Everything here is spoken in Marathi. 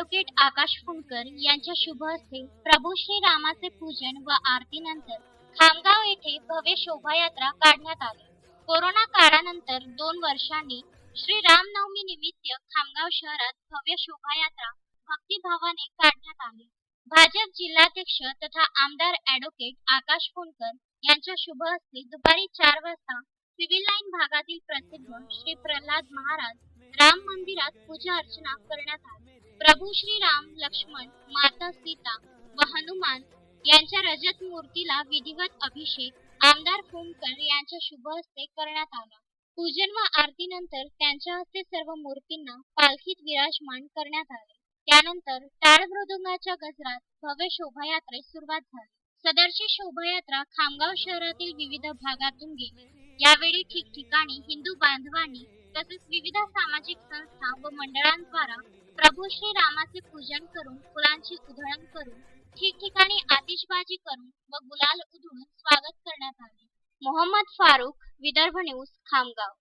ॲडव्होकेट आकाश फुंडकर यांच्या शुभ हस्ते प्रभू श्री रामाचे पूजन व आरतीनंतर खामगाव येथे भव्य शोभायात्रा काढण्यात आली. कोरोना काळानंतर दोन वर्षांनी श्री रामनवमी निमित्त खामगाव शहरात भव्य शोभायात्रा भक्तिभावाने काढण्यात आली. भाजप जिल्हाध्यक्ष तथा आमदार ॲडव्होकेट आकाश फुंडकर यांच्या शुभ हस्ते दुपारी चार वाजता सिव्हिल लाईन भागातील प्रसिद्ध श्री प्रल्हाद महाराज राम मंदिरात पूजा अर्चना करण्यात आली. प्रभू श्री राम लक्ष्मण माता सीता व हनुमान यांच्या रजत मूर्तीला विधिवत अभिषेक आमदार फुंडकर यांच्या शुभ हस्ते करण्यात आला. पूजन व आरतीनंतर त्यांच्या हस्ते सर्व मूर्तींना पालखीत विराजमान करण्यात आले. त्यानंतर टाळ मृदुंगाच्या गजरात भव्य शोभायात्रेस सुरुवात झाली. सदरची शोभायात्रा खामगाव शहरातील विविध भागातून गेली. यावेळी ठिकठिकाणी हिंदू बांधवांनी तसेच विविध सामाजिक संस्था व मंडळांद्वारा प्रभू श्री रामाचे पूजन करून फुलांची उधळण करून ठिकठिकाणी आतिषबाजी करून व गुलाल उधळून स्वागत करण्यात आले. मोहम्मद फारुख विदर्भ न्यूज खामगाव.